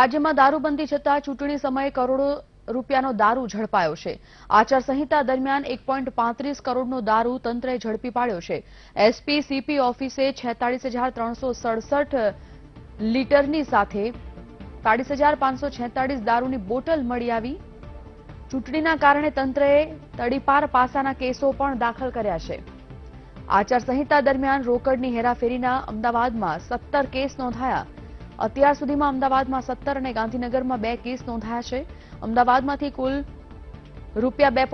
રાજ્યમાં દારૂબંધી છતાં ચૂંટણી સમયે કરોડો રૂપિયાનો દારૂ ઝડપાયો છે. આચારસંહિતા દરમિયાન એક પાંત્રીસ કરોડનો દારૂ તંત્રે ઝડપી પાડ્યો છે. એસપી, સીપી ઓફિસે છેતાળીસ હજાર લીટરની સાથે સાડીસ પાંચસો છેતાળીસ દારૂની બોટલ મળી આવી. ચૂંટણીના કારણે તંત્રએ તડીપાર પાસાના કેસો પણ દાખલ કર્યા છે. આચારસંહિતા દરમિયાન રોકડની હેરાફેરીના અમદાવાદમાં સત્તર કેસ નોંધાયા. અત્યાર સુધીમાં અમદાવાદમાં સત્તર અને ગાંધીનગરમાં બે કેસ નોંધાયા છે. અમદાવાદમાંથી કુલ રૂપિયા બે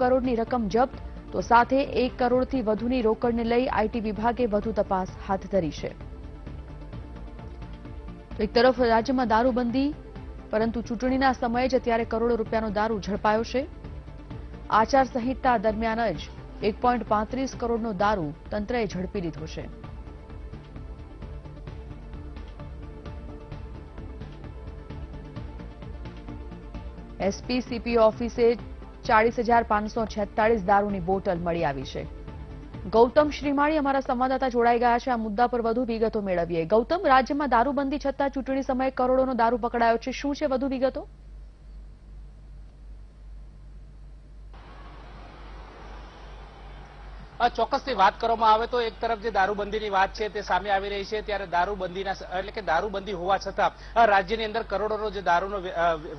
કરોડની રકમ જપ્ત, તો સાથે એક કરોડથી વધુની રોકડને લઈ આઈટી વિભાગે વધુ તપાસ હાથ ધરી છે. એક તરફ રાજ્યમાં દારૂબંધી, પરંતુ ચૂંટણીના સમયે જ અત્યારે કરોડો રૂપિયાનો દારૂ ઝડપાયો છે. આચારસંહિતા દરમિયાન જ એક કરોડનો દારૂ તંત્રએ ઝડપી લીધો છે. એસપી, સીપી ઓફિસે ચાળીસ હજાર પાંચસો છેતાળીસ દારૂની બોટલ મળી આવી છે. ગૌતમ શ્રીમાળી અમારા સંવાદદાતા જોડાઈ ગયા છે. આ મુદ્દા પર વધુ વિગતો મેળવીએ. ગૌતમ, રાજ્યમાં દારૂબંધી છતાં ચૂંટણી સમયે કરોડોનો દારૂ પકડાયો છે. શું છે વધુ વિગતો? ચોક્કસથી વાત કરવામાં આવે તો એક તરફ જે દારૂબંધીની વાત છે તે સામે આવી રહી છે, ત્યારે દારૂબંધીના એટલે કે દારૂબંધી હોવા છતાં રાજ્યની અંદર કરોડોનો જે દારૂનો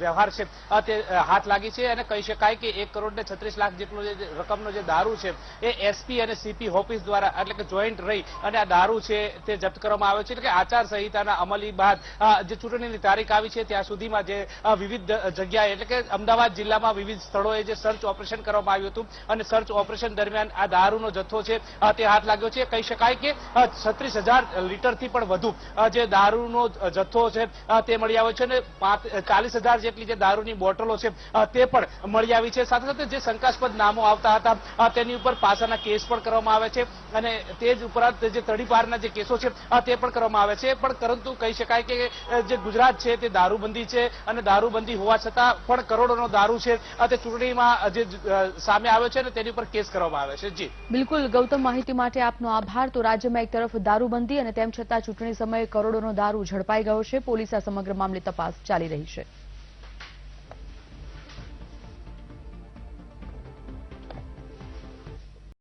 વ્યવહાર છે તે હાથ લાગી છે અને કહી શકાય કે એક કરોડ ને છત્રીસ લાખ જેટલો જે રકમનો જે દારૂ છે, એ એસપી અને સીપી ઓફિસ દ્વારા, એટલે કે જોઈન્ટ રહી અને આ દારૂ છે તે જપ્ત કરવામાં આવ્યો છે, એટલે કે આચાર સંહિતાના અમલી બાદ જે ચૂંટણીની તારીખ આવી છે, ત્યાં સુધીમાં જે વિવિધ જગ્યાએ, એટલે કે અમદાવાદ જિલ્લામાં વિવિધ સ્થળોએ જે સર્ચ ઓપરેશન કરવામાં આવ્યું હતું અને સર્ચ ઓપરેશન દરમિયાન આ દારૂનો જથ્થો છે. તે હાથ લાગ્યો છે. કહી શકાય કે છત્રીસ હજાર લીટરથી પણ વધુ જે દારૂનો જથ્થો છે તે મળી આવ્યો છે અને ચાલીસ હજાર જેટલી જે દારૂની બોટલો છે તે પણ મળી આવી છે. સાથે સાથે જે શંકાસ્પદ નામો આવતા હતા તેની ઉપર પાસાના કેસ પણ કરવામાં આવે છે અને તે જ ઉપરાંત જે તડીપારના જે કેસો છે તે પણ કરવામાં આવે છે. પણ પરંતુ કહી શકાય કે જે ગુજરાત છે તે દારૂબંધી છે અને દારૂબંધી હોવા છતાં પણ કરોડોનો દારૂ છે. તે ચૂંટણીમાં જે સામે આવ્યો છે ને તેની ઉપર કેસ કરવામાં આવે છે. જી. બિલકુલ, ગૌતમ માહિતી માટે આપનો આભાર. તો રાજ્યમાં એક તરફ દારૂબંધી અને તેમ છતાં ચૂંટણી સમયે કરોડોનો દારૂ ઝડપાઈ ગયો છે. પોલીસ આ સમગ્ર મામલે તપાસ ચાલી રહી છે.